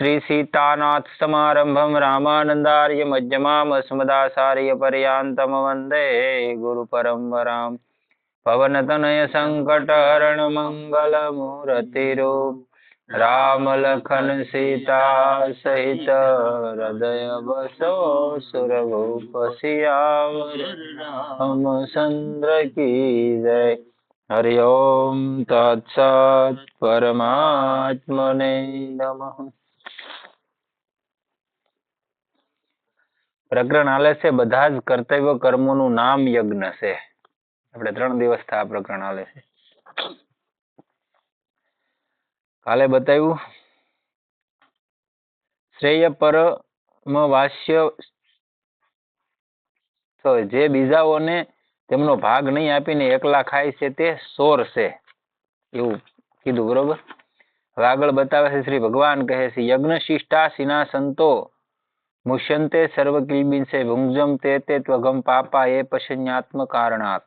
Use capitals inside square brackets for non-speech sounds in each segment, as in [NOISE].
શ્રી સીતાનાથ સમારંભમ રામાનંદાર્ય મધ્યમામ અસ્મદાચાર્ય પર્યાંતમ વંદે ગુરુ પરંપરામ પવનતનય સંકટ હરણ મંગલ મૂર્તિ રૂપ રામ લખન સીતા સહિત હૃદય બસો સુરભૂપ સિયાવર રામચંદ્ર કી જય હરિ ઓમ તત્સત પરમાત્મને નમઃ પ્રકરણ હાલે છે, બધા જ કર્તવ્ય કર્મોનું નામ યજ્ઞ છે. આપણે ત્રણ દિવસથી આ પ્રકરણ હાલે છે. કાલે બતાવ્યું, શ્રેય પરમ વાસ્ય જે બીજાઓને તેમનો ભાગ નહીં આપીને એકલા ખાય છે તે સોર છે. એવું કીધું, બરોબર? આગળ બતાવે છે, શ્રી ભગવાન કહે છે, યજ્ઞ શિષ્ટા સિના સંતો મુષ્યંતે સર્વ કિલબિન ભુંજમ તે તે ત્વગમ પાપા એ પશન્યાત્મ કારણાત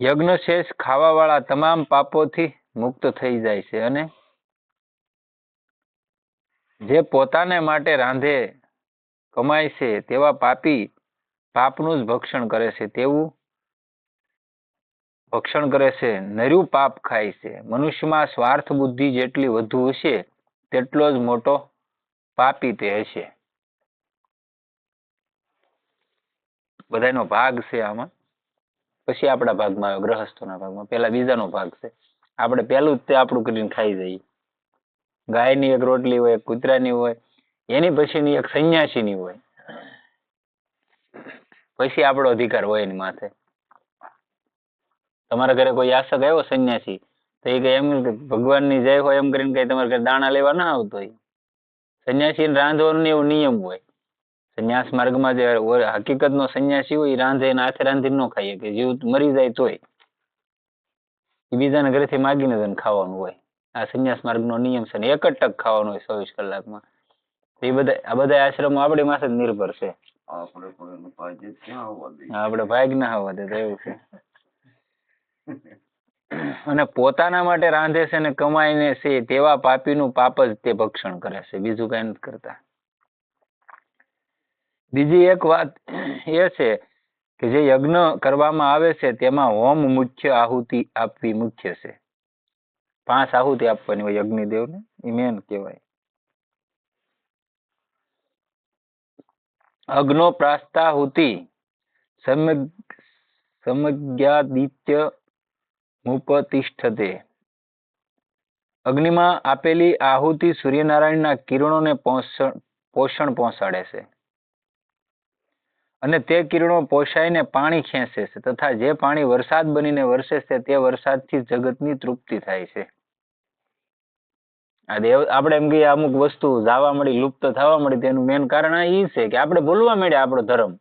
યજ્ઞ શેષ ખાવાવાળા તમામ પાપોથી મુક્ત થઈ જાય છે અને જે પોતાને માટે રાંધે, કમાય છે તેવા પાપી પાપનું જ ભક્ષણ કરે છે તેવું ભક્ષણ કરે છે, નર્યું પાપ ખાય છે. મનુષ્યમાં સ્વાર્થ બુદ્ધિ જેટલી વધુ હશે, તેટલો જ મોટો પાપી તે હશે. બધાનો ભાગ છે આમાં. પછી આપણા ભાગમાં આવે ગ્રહસ્થોના ભાગમાં. પેલા બીજાનો ભાગ છે. આપણે પેલું જ તે આપણું કરીને ખાઈ જઈએ. ગાયની એક રોટલી હોય કૂતરાની હોય, એની પછીની એક સંન્યાસીની હોય. પછી આપણો અધિકાર હોય એની માથે. તમારા ઘરે કોઈ યાસક આવ્યો સંન્યાસી? તો એ કે એમ ભગવાનની જય હોય એમ કરીને કઈ તમારે ઘરે દાણા લેવા ના આવતો હોય. સંન્યાસી રાંધવાનું એવો નિયમ હોય. સંન્યાસ માર્ગમાં જે હકીકતનો સંન્યાસી હોય એ રાંધે હાથે રાંધીને ન ખાઈએ કે જીવ મરી જાય તોય. એ બીજાના ઘરેથી માગીને તને ખાવાનું હોય. આ સંન્યાસ માર્ગનો નિયમ છે ને એક જ ટક ખાવાનું હોય ચોવીસ કલાકમાં. એ બધા આ બધા આશ્રમો આપણી માથે જ નિર્ભર છે. આપણે ભાગ ના આવવા દે એવું છે. અને પોતાના માટે રાંધે છે ને કમાઈને છે તેવા પાપીનું પાપ જ તે ભક્ષણ કરે છે. બીજું કઈ નથી કરતા. બીજી એક વાત એ છે કે જે યજ્ઞ કરવામાં આવે છે તેમાં હોમ મુખ્ય આહુતિ આપવી મુખ્ય છે. પાંચ આહુતિ આપવાની હોય અગ્નિદેવને એ મેન કહેવાય. અગ્નો પ્રાસ્તાહુતિ સમજ્ઞાદિત્ય મુપતિષ્ઠતે. અગ્નિમાં આપેલી આહુતિ સૂર્યનારાયણના કિરણોને પોષણ પોષણ પહોંચાડે છે. અને તે કિરણો પોષાઈને પાણી ખેંચે છે તથા જે પાણી વરસાદ બનીને વરસે છે તે વરસાદથી જગતની તૃપ્તિ થાય છે. આ દેવ, આપણે એમ કહીએ અમુક વસ્તુ જાવા મળી, લુપ્ત થવા મળી, તેનું મેન કારણ આ એ છે કે આપણે ભૂલવા મળ્યા આપણો ધર્મ.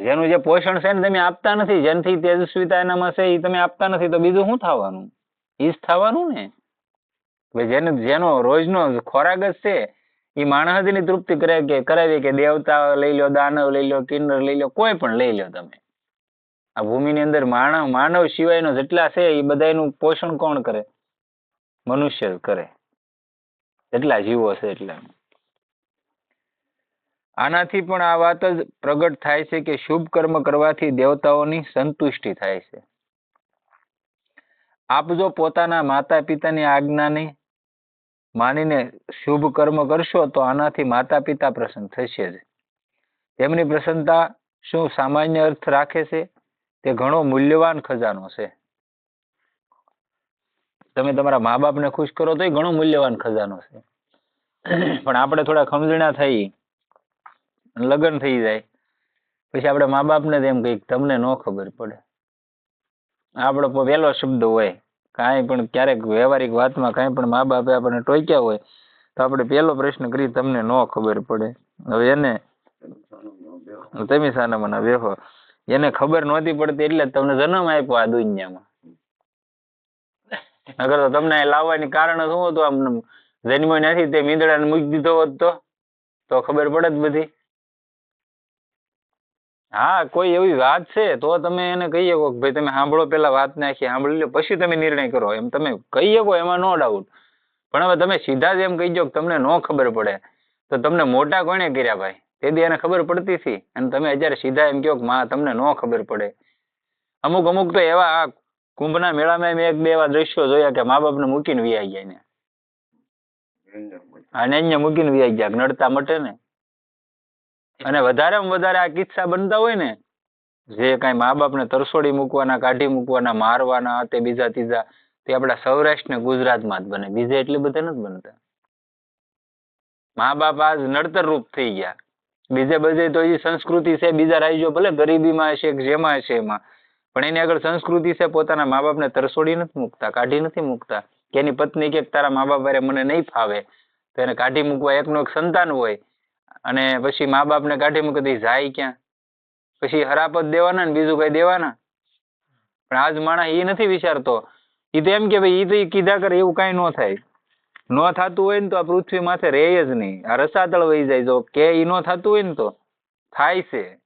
જેનું જે પોષણ છે ને તમે આપતા નથી, જેનથી તેજસ્વીતા એનામાં છે એ તમે આપતા નથી, તો બીજું શું થવાનું? એ જ થવાનું ને. ભાઈ જેને, જેનો રોજનો ખોરાક જ છે એ માણસની તૃપ્તિ કરે કે, કરાવી કે દેવતા લઈ લો, દાનવ લઈ લો, કિન્નર લઈ લો, કોઈ પણ લઈ લો તમે. આ ભૂમિની અંદર માનવ માનવ સિવાયનો જેટલા છે એ બધાનું પોષણ કોણ કરે? મનુષ્ય કરે. જેટલા જીવો છે એટલા. આનાથી પણ આ વાત જ પ્રગટ થાય છે કે શુભ કર્મ કરવાથી દેવતાઓની સંતુષ્ટિ થાય છે. આપ જો પોતાના માતા પિતાની આજ્ઞાની માનીને શુભ કર્મ કરશો તો આનાથી માતા પિતા પ્રસન્ન થશે જ. તેમની પ્રસન્નતા શું સામાન્ય અર્થ રાખે છે? તે ઘણો મૂલ્યવાન ખજાનો છે. તમે તમારા મા બાપને ખુશ કરો તો એ ઘણો મૂલ્યવાન ખજાનો છે. પણ આપણે થોડા ખમજણા થઈ લગ્ન થઈ જાય. પછી આપણે મા બાપને એમ કહીએ તમને ન ખબર પડે. આપણો પહેલો શબ્દ હોય, કાંઈ પણ ક્યારેક વ્યવહારિક વાતમાં કાંઈ પણ મા બાપે આપણને ટોક્યા હોય, તો આપણે પહેલો પ્રશ્ન કરી તમને ન ખબર પડે. હવે એને તમે સાના મના વેહો એને ખબર નહોતી પડતી એટલે તમને જન્મ આપ્યો આ દુનિયામાં. નગર તો તમને લાવવાની કારણ શું હતું? આમ જન્મ નથી તે મીંદડાને મૂકી દીધો હોત તો? તો ખબર પડે જ બધી. હા કોઈ એવી વાત છે તો તમે એને કહી શકો કે ભાઈ તમે સાંભળો પેલા વાત નાખી સાંભળી લો પછી તમે નિર્ણય કરો. એમ તમે કહી શકો એમાં નો ડાઉટ પણ હવે તમે સીધા જ એમ કહી દો કે તમને નો ખબર પડે. તો તમને મોટા કોણે કર્યા ભાઈ? તેથી એને ખબર પડતી હતી. અને તમે અત્યારે સીધા એમ કહો કે માં તમને નો ખબર પડે. અમુક અમુક તો એવા આ કુંભના મેળામાં મેં એક બે એવા દ્રશ્યો જોયા કે મા બાપને મૂકીને વિયા ગયા ને અને અહીંયા મૂકીને વિયા ગયા નડતા મટે ને. અને વધારેમાં વધારે આ કિસ્સા બનતા હોય ને, જે કાંઈ મા બાપને તરસોડી મૂકવાના, કાઢી મૂકવાના, મારવાના, તે બીજા ત્રીજા, તે આપણા સૌરાષ્ટ્ર ને ગુજરાતમાં જ બને. બીજે એટલી બધા નથી બનતા. મા બાપ આજ નડતર રૂપ થઈ ગયા. બીજે બધે તો એ સંસ્કૃતિ છે, બીજા રાજ્યો ભલે ગરીબીમાં હશે કે જેમાં હશે એમાં, પણ એની આગળ સંસ્કૃતિ છે, પોતાના મા બાપને તરસોડી નથી મૂકતા, કાઢી નથી મૂકતા. કે એની પત્ની કે તારા મા બાપ મને નહીં ફાવે, તો એને કાઢી મૂકવા એકનો એક સંતાન હોય અને પછી મા બાપને કાઢી મૂકી દઈ, જાય ક્યાં? પછી હરાપત દેવાના ને બીજું કઈ દેવાના? પણ આજ માણસ એ નથી વિચારતો. એ તો એમ કે ભાઈ એ તો કીધા કરે એવું કાંઈ ન થાય. ન થતું હોય ને તો આ પૃથ્વી માથે રહે જ નહીં. આ રસાતળ વહી જાય. જો કે એ ન થતું હોય ને તો થાય છે.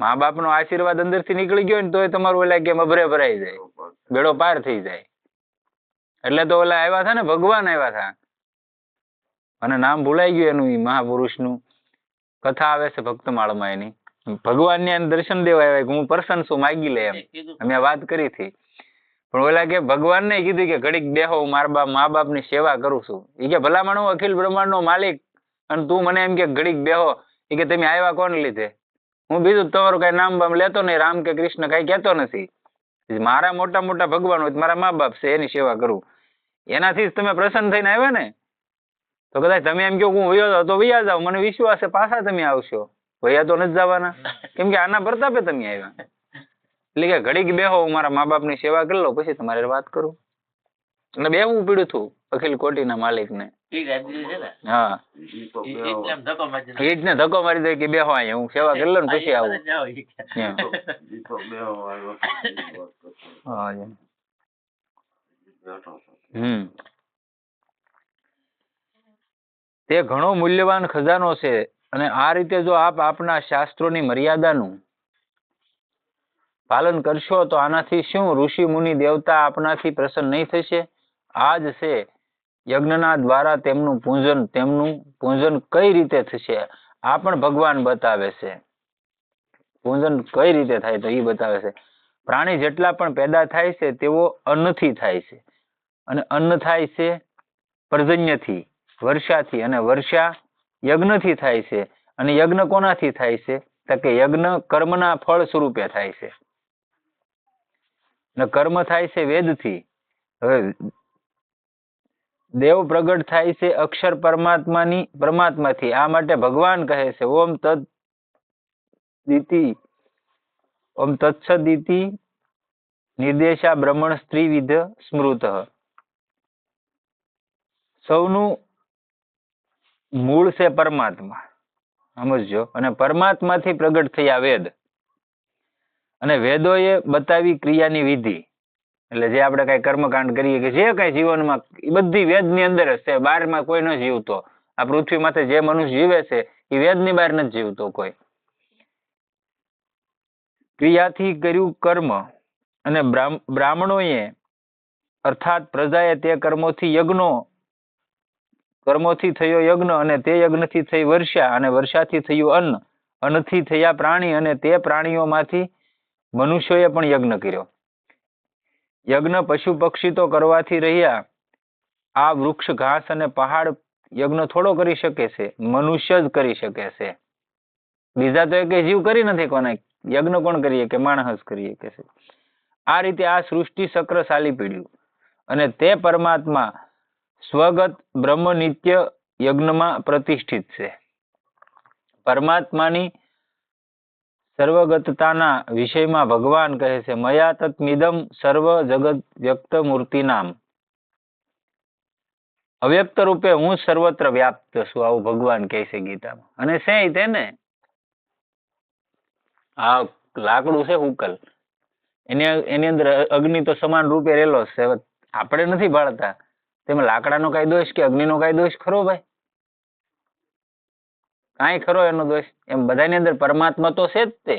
મા બાપનો આશીર્વાદ અંદરથી નીકળી ગયો ને તોય તમારું ઓલા કેમ અભરે ભરાઈ જાય. બેડો પાર થઈ જાય. એટલે તો ઓલા આવ્યા હતા ને, ભગવાન આવ્યા હતા. અને નામ ભૂલાઈ ગયું એનું ઈ મહાપુરુષનું. કથા આવે છે ભક્તમાળમાં એની. ભગવાનની એને દર્શન દેવા આવ્યા કે હું પર્સન છું માગી લે એમ. અમે વાત કરી હતી. પણ ઓલા કે ભગવાનને કીધું કે ઘડીક બેહો હું મારા બાપ મા બાપની સેવા કરું છું. એ કે ભલામણ હું અખિલ બ્રહ્માંડનો માલિક અને તું મને એમ કે ઘડીક બેહો. એ કે તમે આવ્યા કોણ લીધે? હું બીજું તમારું કઈ નામ બામ લેતો નહીં રામ કે કૃષ્ણ કઈ કહેતો નથી. મારા મોટા મોટા ભગવાન હોય મારા મા બાપ છે એની સેવા કરું. એનાથી જ તમે પ્રસન્ન થઈને આવ્યા ને? તો કદાચ તમે એમ કહો હું વયો તો વૈયા જાવ મને વિશ્વાસ છે પાછા તમે આવશો. વૈયા તો નથી જવાના. કેમ કે આના પ્રતાપે તમે આવ્યા. એટલે કે ઘડીક બેહો હું મારા મા બાપની સેવા કરી લો પછી તમારે વાત કરું. અને બેહવું પડ્યું હતું અખિલ કોટીના માલિકને. હા. ને ધક્કો મારી દે કે બેહો અહીંયા હું સેવા કરી લઉં ને પછી આવું. હા હમ. તે ઘણો મૂલ્યવાન ખજાનો છે અને આ રીતે જો આપ આપના શાસ્ત્રોની મર્યાદાનું પાલન કરશો, તો આનાથી શું? ઋષિ, મુનિ, દેવતા આપનાથી પ્રસન્ન નહીં થશે? આ જ છે યજ્ઞના દ્વારા તેમનું પૂજન તેમનું પૂજન કઈ રીતે થશે? આ પણ ભગવાન બતાવે છે. પૂજન કઈ રીતે થાય તો એ બતાવે છે. પ્રાણી જેટલા પણ પેદા થાય છે, તેઓ અન્નથી થાય છે. અને અન્ન થાય છે પર્જન્યથી. વર્ષાથી અને વર્ષા યજ્ઞથી થાય છે. અને યજ્ઞ કોનાથી થાય છે? તો કે યજ્ઞ કર્મના ફળ સ્વરૂપે થાય છે. ને કર્મ થાય છે વેદથી. હવે દેવ પ્રગટ થાય છે અક્ષર પરમાત્માની પરમાત્માથી. આ માટે ભગવાન કહે છે, ઓમ તદ દીતિ, ઓમ તત્સદિતિ નિર્દેશા બ્રહ્મણ સ્ત્રીવિધ સ્મૃત. સૌનું મૂળ છે પરમાત્મા. સમજજો? અને પરમાત્માથી પ્રગટ થયા વેદ. અને વેદોએ બતાવી ક્રિયાની વિધિ. એટલે જે આપણે કઈ કર્મકાંડ કરીએ કે જે કઈ જીવનમાં એ બધી વેદની અંદર જ છે. બહારમાં કોઈ ન જીવતો. આ પૃથ્વી માથે જે મનુષ્ય જીવે છે એ વેદની બહાર નથી જીવતો કોઈ. ક્રિયાથી કર્યું કર્મ. અને બ્રાહ્મણોએ અર્થાત પ્રજાએ તે કર્મોથી યજ્ઞો કર્મોથી થયો યજ્ઞ અને તે યજ્ઞથી થઈ વર્ષા અને વર્ષાથી થયું અન્ન. અન્નથી થયા પ્રાણી અને તે પ્રાણીઓમાંથી મનુષ્યોએ પણ યજ્ઞ કર્યો. યજ્ઞ પશુ પક્ષી તો કરવાથી રહ્યા. આ વૃક્ષ, ઘાસ અને પહાડ યજ્ઞ થોડો કરી શકે છે. મનુષ્ય જ કરી શકે છે. બીજા તો એક જીવ કરી નથી કોને. યજ્ઞ કોણ કરીએ કે માણસ કરીએ કે છે. આ રીતે આ સૃષ્ટિ ચક્ર ચાલી પીડ્યું. અને તે પરમાત્મા સ્વગત બ્રહ્મ નિત્ય યજ્ઞમાં પ્રતિષ્ઠિત છે. પરમાત્માની સર્વગતતાના વિષયમાં ભગવાન કહે છે, મયા તત્મિદમ સર્વ જગત વ્યક્ત મૂર્તિ નામ અવ્યક્ત રૂપે હું સર્વત્ર વ્યાપ્ત છું, આવું ભગવાન કહે છે ગીતામાં. અને છે તેને. આ લાકડું છે ઉકલ. એની એની અંદર અગ્નિ તો સમાન રૂપે રહેલો છે આપણે નથી ભાળતા. તેમાં લાકડાનો કઈ દોષ કે અગ્નિનો કઈ દોષ ખરો ભાઈ. કાંઈ ખરો એનો દોષ? એમ બધાની અંદર પરમાત્મા તો છે જ તે.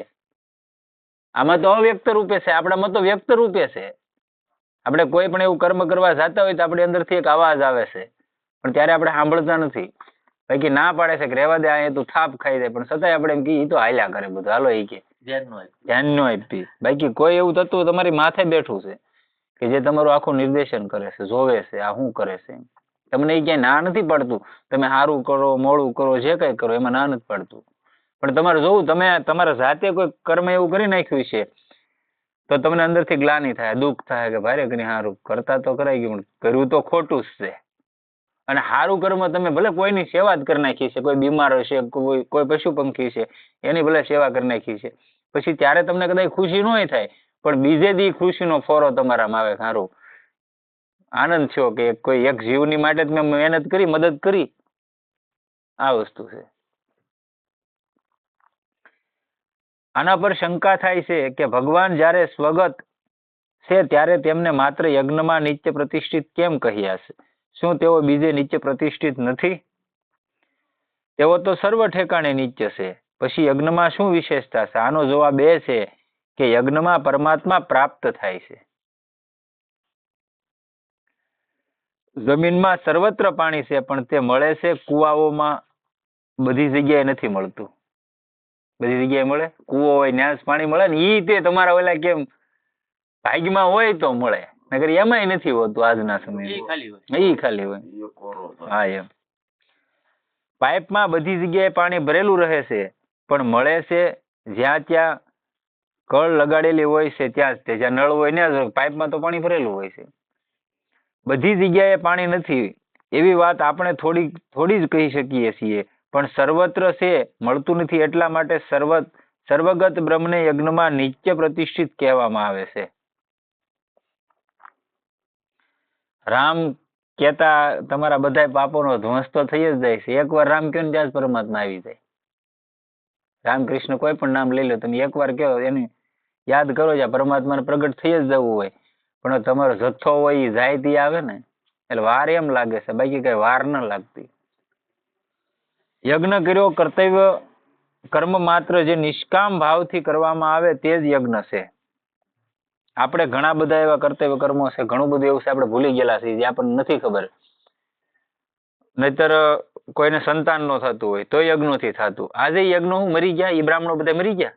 આમાં તો અવ્યક્ત રૂપે છે. આપણામાં તો વ્યક્ત રૂપે છે. આપણે કોઈ પણ એવું કર્મ કરવા જતા હોય તો આપણી અંદરથી એક અવાજ આવે છે. પણ ત્યારે આપણે સાંભળતા નથી. બાકી ના પાડે છે કે રહેવા દે અહીંયા તું થાપ ખાઈ દે. પણ છતાંય આપણે એમ કહીએ તો હાલ્યા કરે બધું. હાલો એ કે. ધ્યાન નો આપી બાકી કોઈ એવું તત્વ તમારી માથે બેઠું છે. કે જે તમારું આખું નિર્દેશન કરે છે, જોવે છે, આ શું કરે છે તમને એ ક્યાંય ના નથી પડતું. તમે સારું કરો, મોડું કરો, જે કંઈ કરો, એમાં ના નથી પડતું. પણ તમારે જોવું, તમે તમારા જાતે કોઈ કર્મ એવું કરી નાખ્યું છે, તો તમને અંદરથી ગ્લાનિ થાય, દુઃખ થાય કે ભારે કરી સારું કરતા તો કરાઈ ગયું, પણ કર્યું તો ખોટું જ છે. અને સારું કર્મ તમે ભલે કોઈની સેવા જ કરી નાખી છે, કોઈ બીમાર હશે, કોઈ કોઈ પશુ પંખી છે, એની ભલે સેવા કરી નાખી છે. પછી ત્યારે તમને કદાચ ખુશી નહીં થાય પણ બીજે દી ખુશીનો ફોરો તમારામાં આવે સારું આનંદ થયો કે કોઈ એક જીવની માટે મેં મહેનત કરી, મદદ કરી. આ વસ્તુ છે. આના પર શંકા થાય છે કે ભગવાન જ્યારે સ્વગત છે ત્યારે તેમને માત્ર યજ્ઞમાં નિત્ય પ્રતિષ્ઠિત કેમ કહ્યા છે? શું તેઓ બીજે નિત્ય પ્રતિષ્ઠિત નથી? તેઓ તો સર્વ ઠેકાણે નિત્ય છે. પછી યજ્ઞમાં શું વિશેષતા છે? આનો જવાબ એ છે કે યજ્ઞમાં પરમાત્મા પ્રાપ્ત થાય છે. જમીનમાં સર્વત્ર પાણી છે પણ તે મળે છે કુવાઓમાં. બધી જગ્યાએ નથી મળતું. બધી જગ્યાએ મળે? કુવો હોય ન્યાસ પાણી મળે ને ઈ તે તમારા ઓલા કેમ ભાગ્યમાં હોય તો મળે. નગર એમાંય નથી હોતું આજના સમય. ઈ ખાલી હોય. હા એમ. પાઇપમાં બધી જગ્યાએ પાણી ભરેલું રહે છે પણ મળે છે જ્યાં ત્યાં કળ લગાડેલી હોય છે ત્યાં જ જ્યાં નળ હોય ને પાઇપમાં તો પાણી ભરેલું હોય છે. બધી જગ્યાએ પાણી નથી. એવી વાત આપણે થોડી થોડી જ કહી શકીએ છીએ. પણ સર્વત્ર છે, મળતું નથી એટલા માટે સર્વ સર્વગત બ્રહ્મને યજ્ઞમાં નિત્ય પ્રતિષ્ઠિત કહેવામાં આવે છે. રામ કહેતા તમારા બધા પાપોનો ધ્વંસ તો થઈ જ જાય છે. એકવાર રામ કહો ને ત્યાં જ પરમાત્મા આવી જાય. રામકૃષ્ણ કોઈ પણ નામ લઈ લો, તમે એકવાર કહો, એને યાદ કરો જ્યાં પરમાત્માને પ્રગટ થઈ જ જવું હોય. પણ તમારો જથ્થો હોય એ જાય આવે ને, એટલે વાર એમ લાગે છે, બાકી કઈ વાર ન લાગતી. યજ્ઞ કર્યો, કર્તવ્ય, કર્મ માત્ર જે નિષ્કામ ભાવથી કરવામાં આવે તે જ યજ્ઞ છે. આપણે ઘણા બધા એવા કર્તવ્ય કર્મો છે, ઘણું બધું એવું છે, આપણે ભૂલી ગયેલા છીએ, જે આપણને નથી ખબર. નહીતર કોઈને સંતાન નો થતું હોય તો યજ્ઞોથી થતું. આજે યજ્ઞ હું મરી ગયા? એ બ્રાહ્મણો બધા મરી ગયા?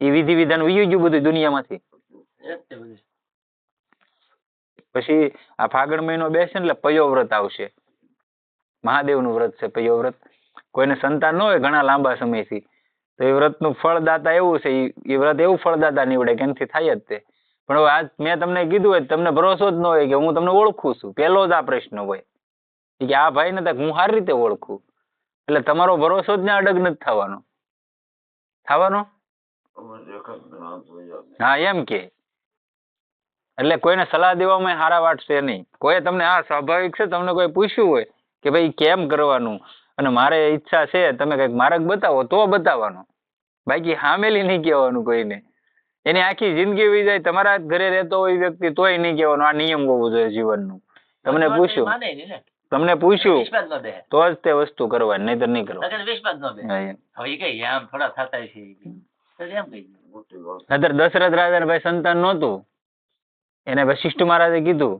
એ વિધિ વિધાન ગયું બધું દુનિયામાંથી? પછી આ ફાગણ મહિનો બેસે એટલે પયો વ્રત આવશે. મહાદેવનું વ્રત છે પયો વ્રત. કોઈને સંતાન ન હોય ઘણા લાંબા સમયથી. તો એ વ્રતનું ફળદાતા એવું છે ઈ વ્રત એવું ફળદાતા નીવડે કેમથી થાય જ તે. પણ હવે આજ મેં તમને કીધું હોય તમને ભરોસો જ ન હોય કે હું તમને ઓળખું છું. પહેલો જ આ પ્રશ્ન હોય. કે આ ભાઈને તો હું સારી રીતે ઓળખું. એટલે તમારો ભરોસો જ ને અડગ નથી થવાનો. થવાનો? ના. હા એમ કે. એટલે કોઈને સલાહ દેવામાં હારા વાટશે નહીં. કોઈ તમને આ સ્વાભાવિક છે તમને કોઈ પૂછ્યું હોય કે ભાઈ કેમ કરવાનું? અને મારે ઈચ્છા છે તમે કંઈક માર્ગ બતાવો તો બતાવવાનો. બાકી હામેલી નહીં કહેવાનું કોઈને. એની આખી જિંદગી વી જાય તમારા ઘરે રહેતો હોય વ્યક્તિ તોય નહીં કહેવાનું. આ નિયમ હોવું જોઈએ જીવનનું. તમને પૂછ્યું? તમને પૂછ્યું તો જ તે વસ્તુ કરવાની નહીતર નહીં વાત. નહીતર દશરથ રાજાને ભાઈ સંતાન નહોતું. એને વશિષ્ઠ મહારાજે કીધું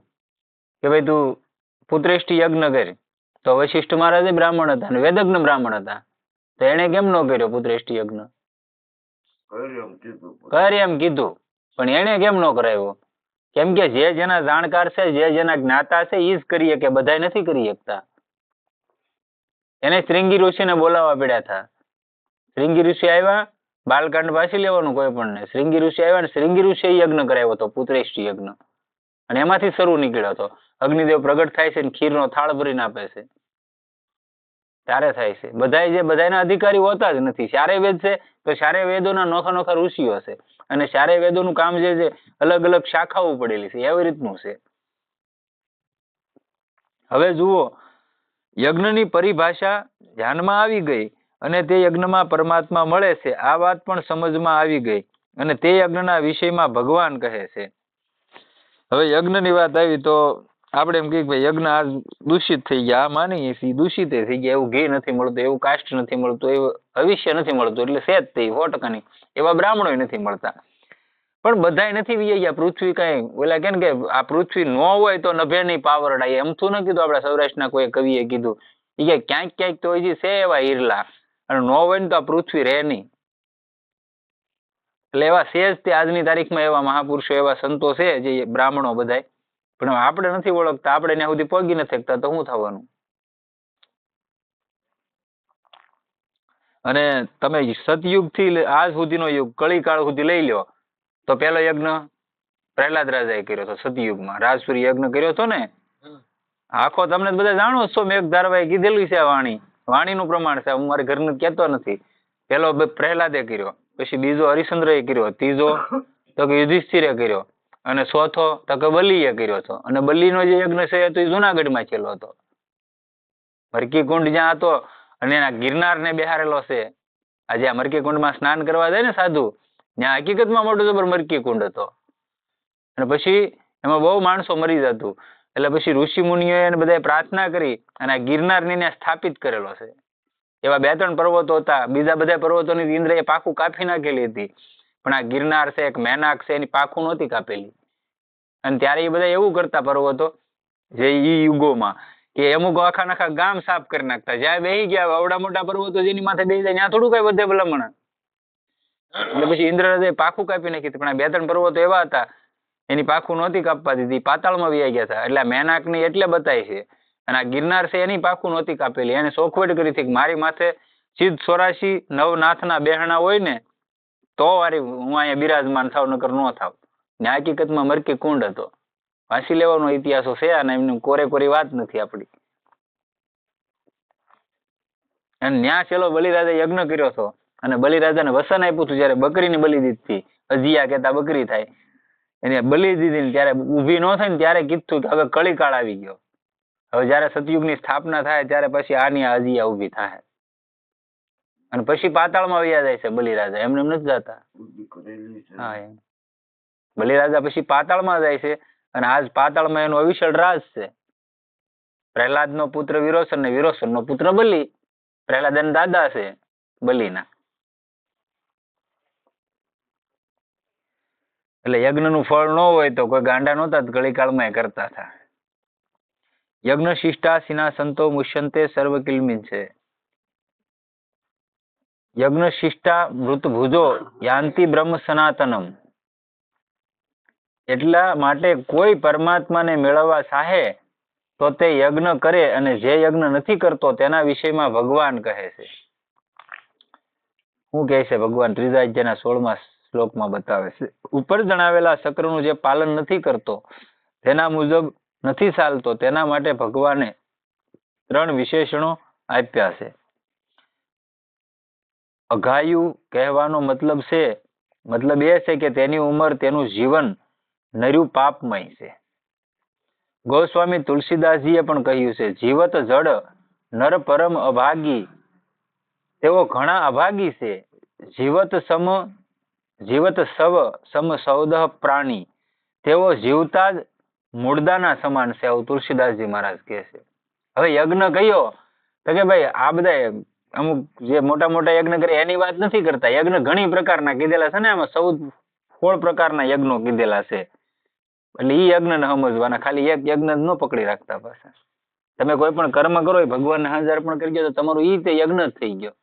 કે ભાઈ તું પુત્રેષ્ઠી યજ્ઞ કર. તો વશિષ્ઠ મહારાજે બ્રાહ્મણ હતા અને વેદજ્ઞ બ્રાહ્મણ હતા. તો એને કેમ ન કર્યો પુત્રેષ્ઠી યજ્ઞ? કર્યું એમ કીધું. પણ. એમ કીધું. પણ એને કેમ ન કરાવ્યો? કેમ કે જે જેના જાણકાર છે, જે જેના જ્ઞાતા છે એ જ કરીએ કે બધાય નથી કરી શકતા. એને શ્રીંગી ઋષિને બોલાવવા પડ્યા હતા. શ્રીંગી ઋષિ આવ્યા, બાલકાંડ પાછી લેવાનું કોઈ પણ નહીં. શ્રીંગી ઋષિ આવ્યા ને શ્રીંગી ઋષિએ યજ્ઞ કરાવ્યો હતો, પુત્રેષ્ઠ યજ્ઞ. અને એમાંથી શરૂ નીકળ્યો હતો. અગ્નિદેવ પ્રગટ થાય છે ને ખીરનો થાળ ભરીને આપે છે. ત્યારે થાય છે. બધાય જે બધાના અધિકારી હોતા જ નથી. ચારે વેદ છે, તો ચારે વેદોના નોખા નોખા ઋષિઓ છે અને ચારે વેદોનું કામ જે છે, અલગ અલગ શાખાઓ પડેલી છે એવી રીતનું છે. હવે જુઓ, યજ્ઞની પરિભાષા ધ્યાનમાં આવી ગઈ અને તે યજ્ઞમાં પરમાત્મા મળે છે, આ વાત પણ સમજમાં આવી ગઈ અને તે યજ્ઞના વિષયમાં ભગવાન કહે છે. હવે યજ્ઞની વાત આવી તો આપણે એમ કહીએ ભાઈ, યજ્ઞ આ દૂષિત થઈ ગયા, આ માનીએ છીએ, દૂષિત થઈ ગયા, એવું ઘી નથી મળતું, એવું કાષ્ટ નથી મળતું, એવું ભવિષ્ય નથી મળતું, એટલે સેજ થઈ સો ટકાની એવા બ્રાહ્મણો નથી મળતા. પણ બધાય નથી વિયા પૃથ્વી કઈ, ઓલા કે કે આ પૃથ્વી ન હોય તો નભે નહીં પાવરડા એમ તો ન કીધું આપણા સૌરાષ્ટ્રના કોઈ કવિએ કીધું. એ ક્યાંક ક્યાંક તો હજી છે એવા હીરલા અને ન હોય ને તો આ પૃથ્વી રહે નહીં. એટલે એવા છે જ તે આજની તારીખમાં એવા મહાપુરુષો, એવા સંતો છે જે બ્રાહ્મણો બધાય. પણ આપણે નથી ઓળખતા. આપણે ત્યાં સુધી પગી નથી શકતા. તો શું થવાનું? અને તમે સતયુગ આ આજ સુધીનો યુગ કળીકાળ સુધી લઈ લ્યો તો પેલો યજ્ઞ પ્રહલાદ રાજાએ કર્યો હતો સતયુગમાં. રાજસુરી યજ્ઞ કર્યો હતો ને? આખો તમને બધા જાણો છો મેઘ ધારવાએ કીધેલી છે આ વાણી. વાણીનું પ્રમાણ છે હું મારે ઘરનું કહેતો નથી. પેલો પ્રહલાદે કર્યો પછી બીજો હરિશ્ચંદ્રએ કર્યો ત્રીજો [COUGHS] તો કે યુધિષ્ઠિરે કર્યો અને ચોથો તો કે બલીએ કર્યો હતો. અને બલીનો જે યજ્ઞ છે એ તો જુનાગઢમાં છેલ્લો હતો. ભરકી કુંડ જ્યાં હતો અને એના ગિરનારને બેહારેલો છે. આજે આ મરકી કુંડમાં સ્નાન કરવા જાય ને સાધુ, ત્યાં હકીકતમાં મોટો જબર મરકી કુંડ હતો. અને પછી એમાં બહુ માણસો મરી જતું. એટલે પછી ઋષિ મુનિઓએ બધાએ પ્રાર્થના કરી અને આ ગિરનારને ત્યાં સ્થાપિત કરેલો છે. એવા બે ત્રણ પર્વતો હતા. બીજા બધા પર્વતોની ઇન્દ્રએ પાખું કાપી નાખેલી હતી. પણ આ ગિરનાર છે, એક મેનાક છે, એની પાખું નહોતી કાપેલી. અને ત્યારે એ બધા એવું કરતા પર્વતો, જે ઈ યુગોમાં કે અમુક આખા નાખા ગામ સાફ કરી નાખતા. જ્યાં બેહી ગયા અવડા મોટા પર્વતો જેની માથે બેસી જાય, ત્યાં થોડું કઈ વધે ભલામણ. એટલે પછી ઇન્દ્રરાજે પાખું કાપી નાખી પણ બે ત્રણ પર્વતો એવા હતા, એની પાખું નહોતી કાપવા દીધી. પાતાળમાં વ્યાઈ ગયા હતા. એટલે મેનાક મેનાકની એટલે બતાય છે. અને આ ગિરનાર છે, એની પાખું નહોતી કાપેલી. એને સોખવટ કરી હતી મારી માથે સિદ્ધ સોરાશી નવનાથના બેહણા હોય ને, તો વારી હું અહીંયા બિરાજમાન થાવ, નકર ન થાવ. ને હકીકતમાં મરકી કુંડ હતો. વાંચી લેવાનો ઇતિહાસો છે અને એમની કોરે કોરી વાત નથી આપણી અને ન્યા છેલ્લો બલિરાજે યજ્ઞ કર્યો હતો. અને બલિરાજાને વસન આપ્યું હતું જ્યારે બકરીની બલિ દીધી અજિયા કહેતા બકરી થાય. એને બલિ દીધી ત્યારે ઊભી ન થઈ ને ત્યારે કીધું કે હવે કળીકાળ આવી ગયો. હવે જ્યારે સતયુગની સ્થાપના થાય ત્યારે પછી આની અજિયા ઊભી થાય. અને પછી પાતાળમાં વયા જાય છે બલિરાજા. એમને એમ નથી જતા. હા એમ. બલિરાજા પછી પાતાળમાં જાય છે. અને આજ પાતાળમાં એનો અવિશળ રાજ છે. પ્રહલાદનો પુત્ર વિરોચન ને વિરોચનનો પુત્ર બલિ. પ્રહલાદ દાદા છે, બલિના. એટલે યજ્ઞનું ફળ ન હોય તો કોઈ ગાંડા નહોતા તો કળીકાળમાં એ કરતા હતા. યજ્ઞ શિષ્ટા સિના સંતો મુષ્યંતે સર્વ કિલમિન છે. યજ્ઞ શિષ્ટા મૃત ભુજો યાંતિ બ્રહ્મ સનાતનમ. એટલા માટે કોઈ પરમાત્માને મેળવવા ચાહે, તો તે યજ્ઞ કરે અને જે યજ્ઞ નથી કરતો તેના વિષયમાં ભગવાન કહે છે. શું કહે છે ભગવાન? ત્રીજા અધ્યાયના સોળમા શ્લોકમાં બતાવે છે. ઉપર જણાવેલા ચક્રનું જે પાલન નથી કરતો, તેના મુજબ નથી ચાલતો, તેના માટે ભગવાને ત્રણ વિશેષણો આપ્યા છે. અઘાયુ કહેવાનો મતલબ છે, મતલબ એ છે કે તેની ઉંમર તેનું જીવન નર્યું પાપમય છે. ગોસ્વામી તુલસીદાસજીએ પણ કહ્યું છે, જીવત જડ, નર પરમ અભાગી. તેઓ ઘણા અભાગી છે. જીવત સમ, જીવત સવ, સમ સૌદહ પ્રાણી. તેઓ જીવતા જ મૂળદાના સમાન છે આવું તુલસીદાસજી મહારાજ કહે છે. હવે યજ્ઞ કયો? તો કે ભાઈ, આ બધા અમુક જે મોટા મોટા યજ્ઞ કરે એની વાત નથી કરતા. યજ્ઞ ઘણી પ્રકારના કીધેલા છે ને, આમાં સૌ સોળ પ્રકારના યજ્ઞો કીધેલા છે. એટલે ઈ યજ્ઞ ને સમજવાના. ખાલી એક યજ્ઞ જ ન પકડી રાખતા પાછા. તમે કોઈ પણ કર્મ કરો એ ભગવાનને હાજર પણ કરી ગયો તમારું ઈ તે યજ્ઞ જ થઈ ગયો.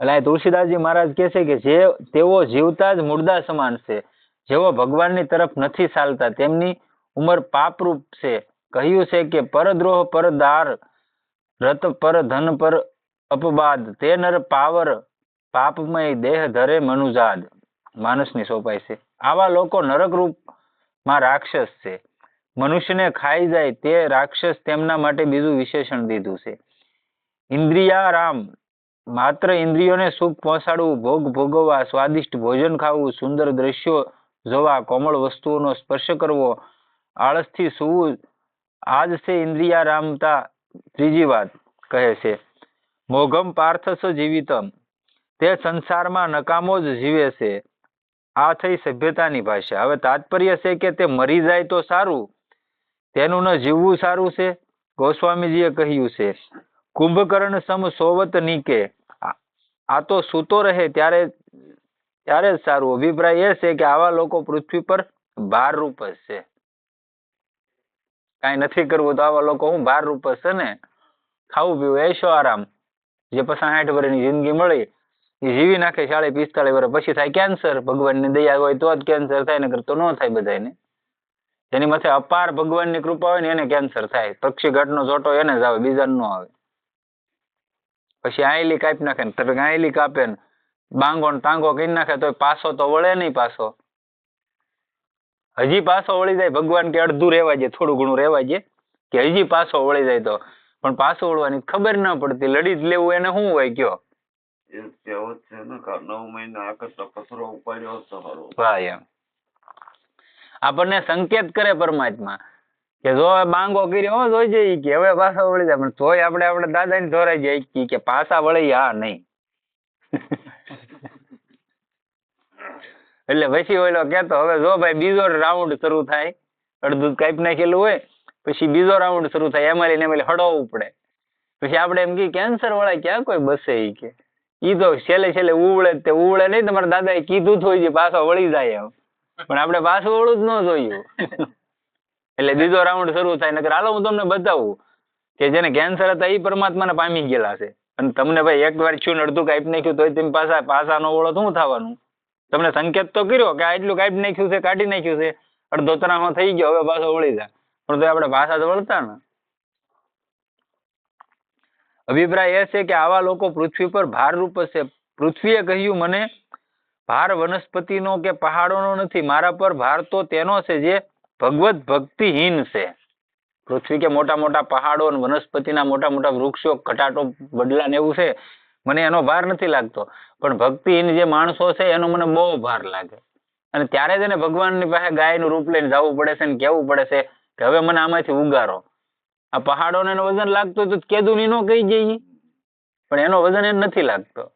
એટલે તુલસીદાસજી મહારાજ કે છે કે જે તેઓ જીવતા જ મુર્દા સમાન છે. જેઓ ભગવાનની તરફ નથી ચાલતા, તેમની ઉંમર પાપરૂપ છે. કહ્યું છે કે પરદ્રોહ પર દાર રત પર, ધન પર અપવાદ, તે નર પાવર, પાપમય દેહ ધરે મનુજાદ. માણસની સોંપાય છે. આવા લોકો નરક રૂપમાં રાક્ષસ છે. મનુષ્યને ખાઈ જાય તે રાક્ષસ તેમના માટે બીજું વિશેષણ દીધું છે. ઇન્દ્રિયારામ, માત્ર ઇન્દ્રિયોને સુખ પહોંચાડવું, ભોગ ભોગવવા, સ્વાદિષ્ટ ભોજન ખાવું, સુંદર દ્રશ્યો જોવા, કોમળ વસ્તુઓનો સ્પર્શ કરવો, આળસથી સૂવું આ જ છે ઇન્દ્રિયારામતા ત્રીજી વાત કહે છે. મોઘમ પાર્થસ જીવિતમ. તે સંસારમાં નકામો જ જીવે છે. આ થઈ સભ્યતાની ભાષા. હવે તાત્પર્ય છે કે તે મરી જાય તો સારું. તેનું ન જીવવું સારું છે. ગોસ્વામીજીએ કહ્યું છે, કુંભકર્ણ સમ સોવત નીકે. આ- તો સૂતો રહે ત્યારે ત્યારે જ સારું. અભિપ્રાય એ છે કે આવા લોકો પૃથ્વી પર ભારરૂપ જ છે. કાંઈ નથી કરવું તો આવા લોકો હું ભારરૂપ જ છે ને? ખાવું, પીવું, એશો આરામ. જે પછી સાઠ વર્ષની જિંદગી મળી એ જીવી નાખે સાડી પિસ્તાળીસ વર્ષ. પછી થાય કેન્સર ભગવાનની દયા હોય તો જ કેન્સર થાય, નકર તો ન થાય બધાને જેની માથે અપાર ભગવાનની કૃપા હોય ને એને કેન્સર થાય. પક્ષીઘાટનો ઘાટનો ચોટો એને જ આવે, બીજાને ન આવે. પછી આયલી કાપી નાખે ને આયલી કાપે ને, બાંગો ને ટાંગો કરી નાખે તો પાછો તો વળે નહીં પાછો હજી પાછો વળી જાય, ભગવાન કે અડધું રહેવા જાય થોડું ઘણું રહેવા જાય કે હજી પાછો વળી જાય તો. પણ પાછો વળવાની ખબર ના પડતી, લડી જ લેવું એને શું હોય કયો? એ કહેવત છે ને કે નવ મહિના આ કચરો ઉપાડ્યો તો સારું ભાઈ એમ. આપણને સંકેત કરે પરમાત્મા કે જો બાંગો કર્યો જોઈ જઈ કે હવે પાછા વળી જાય. પણ તોય આપણે આપણે દાદાને ધોરાઈ જાય કે પાછા વળી હા નહીં. [LAUGHS] એટલે પછી ઓલો કેતો હવે જો ભાઈ બીજો રાઉન્ડ શરૂ થાય. અડધું કાપી નાખેલું હોય પછી બીજો રાઉન્ડ શરૂ થાય. એમાં લઈને એમાં હડવવું પડે. પછી આપણે એમ કે કેન્સર વાળા ક્યાં કોઈ બસે કે? ઈ તો છેલ્લે છેલ્લે ઉવળે જ તે ઉવળે નહીં તમારા એ કીધું તો હોય પાછો વળી જાય એમ. પણ આપણે પાછું વળું જ ન જોયું એટલે [LAUGHS] બીજો રાઉન્ડ શરૂ થાય નકર હાલો હું તમને બતાવું કે જેને કેન્સર હતા એ પરમાત્માને પામી ગયેલા છે. અને તમને ભાઈ એક વાર છું ને અડધું કાપી નાખ્યું તોય તમે પાછા પાછા નો વળો શું થવાનું? તમને સંકેત તો કર્યો કે આટલું કાઈપ કાપી નાખ્યું છે કાઢી નાખ્યું છે. અડધો તરામાં થઈ ગયો હવે પાછો વળી જાય. પણ તો આપણે પાછા તો વળતા ને. અભિપ્રાય એ છે કે આવા લોકો પૃથ્વી પર ભારરૂપ હશે. પૃથ્વીએ કહ્યું, મને ભાર વનસ્પતિનો કે પહાડોનો નથી, મારા પર ભાર તો તેનો છે જે ભગવત ભક્તિહીન છે. પૃથ્વી કે મોટા મોટા પહાડો અને વનસ્પતિના મોટા મોટા વૃક્ષો, ઘટાટો બદલા ને એવું છે, મને એનો ભાર નથી લાગતો. પણ ભક્તિહીન જે માણસો છે, એનો મને બહુ ભાર લાગે. અને ત્યારે જ એને ભગવાનની પાસે ગાયનું રૂપ લઈને જવું પડે છે ને કહેવું પડે છે કે, હવે મને આમાંથી ઉગારો. આ પહાડોને એનું વજન લાગતું તો કેદુની નો કહી જઈએ પણ એનો વજન એને નથી લાગતો.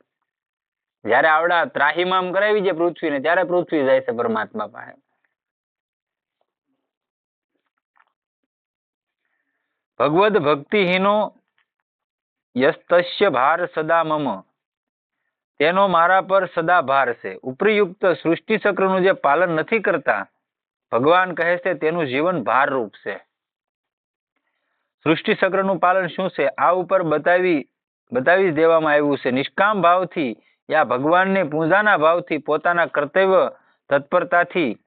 જ્યારે આવડા ત્રાહીમામ કરાવી છે પૃથ્વીને, ત્યારે પૃથ્વી જાય છે પરમાત્મા પાસે. ભગવદ ભક્તિહીનો યસ્તસ્ય ભાર સદા મમ. તેનો મારા પર સદા ભાર છે. ઉપરિયુક્ત સૃષ્ટિ ચક્રનું જે પાલન નથી કરતા, ભગવાન કહે છે તેનું જીવન ભારરૂપ છે. સૃષ્ટિ ચક્રનું પાલન શું છે? આ ઉપર બતાવી બતાવી દેવામાં આવ્યું છે. નિષ્કામ ભાવથી યા ભગવાનને પૂજાના ભાવથી પોતાના કર્તવ્ય તત્પરતાથી,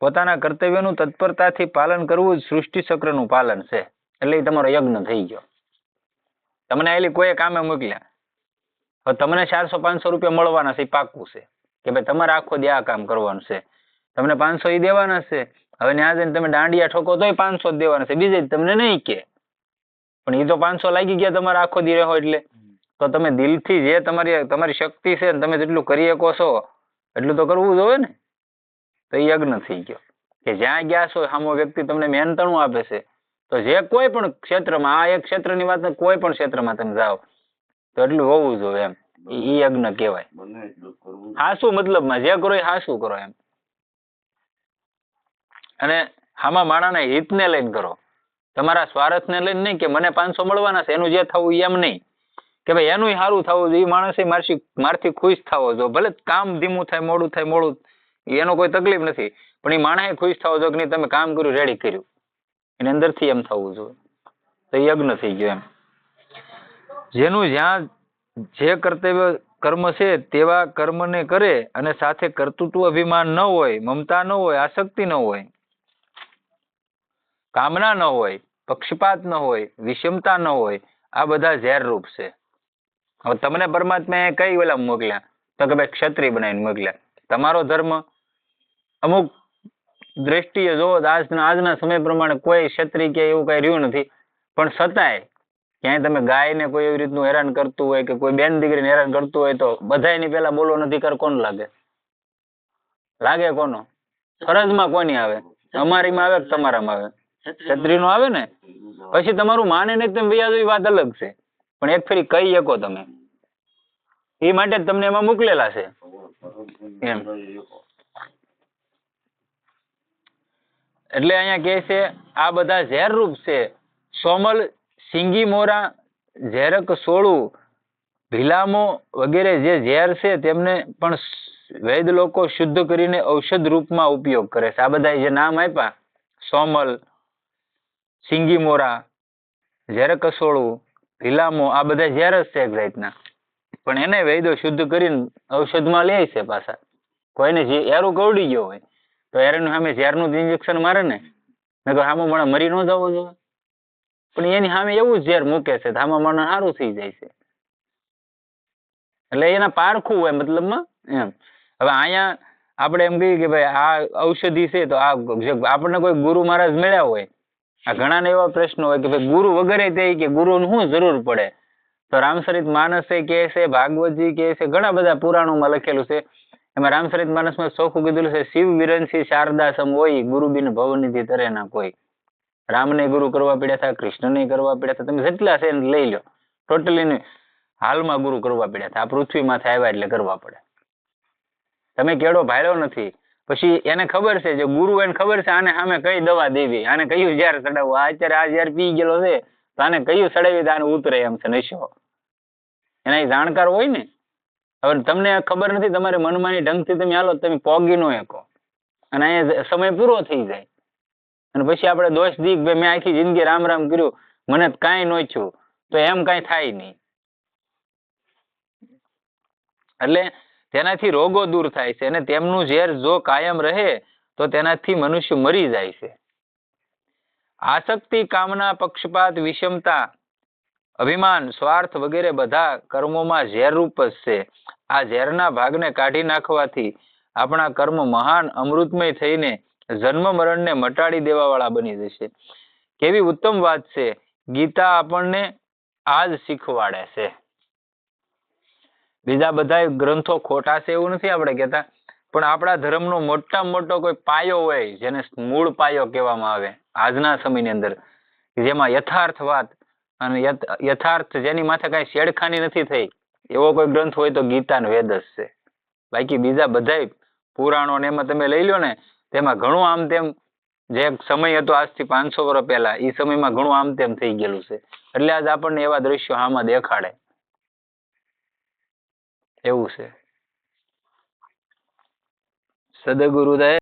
પોતાના કર્તવ્યનું તત્પરતાથી પાલન કરવું જ સૃષ્ટિ ચક્રનું પાલન છે. એટલે તમારો યજ્ઞ થઈ ગયો. તમને એલી કોઈ કામે મોકલ્યા? તમને ચારસો પાંચસો રૂપિયા મળવાના છે, ઈ પાક્કું છે. કે ભાઈ તમારે આખો દે આ કામ કરવાનું છે. તમને પાંચસો ઈ દેવાના છે. હવે ત્યાં જઈને તમે દાંડિયા ઠોકો તોય પાંચસો જ દેવાના છે. બીજે તમને નહીં કે. પણ એ તો પાંચસો લાગી ગયા તમારે આખો દી રહો એટલે. તો તમે દિલથી જે તમારી તમારી શક્તિ છે ને તમે જેટલું કરી શકો છો એટલું તો કરવું જોઈએ ને. તો એ યજ્ઞ થઈ ગયો. કે જ્યાં ગયા છો સામો વ્યક્તિ તમને મહેનતણું આપે છે. તો જે કોઈ પણ ક્ષેત્રમાં આ એક ક્ષેત્રની વાત કોઈ પણ ક્ષેત્રમાં તમે જાઓ તો એટલું હોવું જોઈએ એમ. ઈ યજ્ઞ કહેવાય. હાસુ મતલબમાં જે કરો એ હાસુ કરો એમ. અને આમાં માણાના હિતને લઈને કરો. તમારા સ્વાર્થને લઈને નહીં કે મને પાંચસો મળવાના છે, એનું જે થવું એમ નહીં. કે ભાઈ એનું સારું થવું એ માણસે મારથી મારથી ખુશ થવો જો ભલે કામ ધીમું થાય, મોડું થાય, મોડું એનો કોઈ તકલીફ નથી. પણ એ માણસે ખુશ થવો જો કે નહીં, તમે કામ કર્યું રેડી કર્યું. એની અંદરથી એમ થવું જોઈએ. તો યજ્ઞ થઈ ગયો એમ. જેનું જ્યાં જે કર્તવ્ય કર્મ છે, તેવા કર્મને કરે અને સાથે કર્તૃત્વ અભિમાન ન હોય, મમતા ન હોય, આસક્તિ ન હોય કામના ન હોય, પક્ષપાત ન હોય, વિષમતા ન હોય, આ બધા ઝેરરૂપ છે. હવે તમને પરમાત્માએ કઈ ઓલા મોકલ્યા? તો કે ભાઈ ક્ષત્રિય બનાવીને મોકલ્યા. તમારો ધર્મ અમુક દ્રષ્ટિએ જો આજના આજના સમય પ્રમાણે કોઈ ક્ષત્રિય કે એવું કઈ રહ્યું નથી, પણ છતાંય ક્યાંય તમે ગાયને કોઈ એવી રીતનું હેરાન કરતું હોય કે કોઈ બેન દીકરીને હેરાન કરતું હોય તો બધાયની પેલા બોલો નથી કર કોણ લાગે? લાગે કોનો? ફરજમાં કોની આવે? અમારીમાં આવે કે તમારામાં આવે? છત્રી નું આવે ને? પછી તમારું માને ને વાત અલગ છે. પણ એક ફેરી કહી શકો તમે. એ માટે તમને એમાં મોકલેલા છે. એમ. એટલે અહીંયા કહે છે આ બધા ઝેરરૂપ છે. સોમલ સિંગી મોરા ઝેરક સોળું ભીલામો વગેરે જે ઝેર છે તેમને પણ વૈદ લોકો શુદ્ધ કરીને ઔષધ રૂપમાં ઉપયોગ કરે છે. આ બધા જે નામ આપ્યા સોમલ સિંગી મોરા ઝેર કસોળું ભીલામો આ બધા ઝેર જ છે એક રીતના પણ એને વૈદો શુદ્ધ કરીને ઔષધમાં લે છે પાછા. કોઈને જે એરું કવડી ગયો હોય, તો એરનું સામે ઝેરનું ઇન્જેક્શન મારે ને? નકર સામે મને મરી ન જવો જોઈએ. પણ એની સામે એવું જ ઝેર મૂકે છે સામે મને સારું થઈ જાય છે. એટલે એના પારખું હોય મતલબમાં, એમ. હવે અહીંયા આપણે એમ કહીએ કે ભાઈ, આ ઔષધિ છે તો આ આપણને કોઈ ગુરુ મહારાજ મળ્યા હોય આ ઘણાને એવા પ્રશ્નો હોય કે ભાઈ ગુરુ વગેરે તે કે ગુરુની શું જરૂર પડે? તો રામચરિત માનસે કહે છે, ભાગવતજી કહે છે, ઘણા બધા પુરાણોમાં લખેલું છે. એમાં રામચરિત માનસમાં ચોખ્ખું કીધેલું છે, શિવ વિરંસી શારદા સમ હોય ગુરુ બિન ભવનિધિ તરે ના કોઈ. રામને ગુરુ કરવા પડ્યા હતા, કૃષ્ણને કરવા પડ્યા હતા, તમે જેટલા છે એને લઈ લો. ટોટલી હાલમાં ગુરુ કરવા પડ્યા હતા. આ પૃથ્વી માથે આવ્યા એટલે કરવા પડે. તમે કેળો ભાળ્યો નથી. પછી એને ખબર છે, જે ગુરુ એને ખબર છે, આને સામે કઈ દવા દેવી? આને કયું ઝેર ચડાવવું આ અત્યારે આ ઝેર પી ગયેલો છે, તો આને કયું ચડાવી તો આને ઉતરે એમ છે, નશો. એના જાણકાર હોય ને? હવે તમને ખબર નથી, તમારે મનમાની ઢંગથી તમે હાલો તમે પોગી નો એકો અને અહીંયા સમય પૂરો થઈ જાય. અને પછી આપણે દોષ દીક ભાઈ મેં આખી જિંદગી રામ રામ કર્યું, મને કાંઈ નોચ્યું તો એમ કાંઈ થાય નહીં. એટલે તેનાથી રોગો દૂર થાય છે અને તેમનું ઝેર જો કાયમ રહે તો તેનાથી મનુષ્ય મરી જાય છે. આસક્તિ, કામના, પક્ષપાત, વિષમતા, અભિમાન, સ્વાર્થ વગેરે બધા કર્મોમાં ઝેર રૂપ જ છે. આ ઝેરના ભાગને કાઢી નાખવાથી આપણા કર્મ મહાન અમૃતમય થઈને જન્મ મરણને મટાડી દેવાવાળા બની જશે. કેવી ઉત્તમ વાત છે. ગીતા આપણને આ જ શીખવાડે છે. બીજા બધા ગ્રંથો ખોટા છે એવું નથી આપણે કહેતા. પણ આપણા ધર્મનો મોટા મોટો કોઈ પાયો હોય, જેને મૂળ પાયો કહેવામાં આવે, આજના સમયની અંદર, જેમાં યથાર્થ વાત અને યથાર્થ જેની માથે કાંઈ શેડખાની નથી થઈ, એવો કોઈ ગ્રંથ હોય તો ગીતા ને વેદ છે. બાકી બીજા બધાય પુરાણો ને એમાં તમે લઈ લો ને, તેમાં ઘણું આમ તેમ, જે સમય હતો આજથી પાંચસો વર્ષ પહેલા એ સમયમાં ઘણું આમ તેમ થઈ ગયેલું છે. એટલે આજ આપણને એવા દ્રશ્યો આમાં દેખાડે. એવું છે. સદગુરુદેવ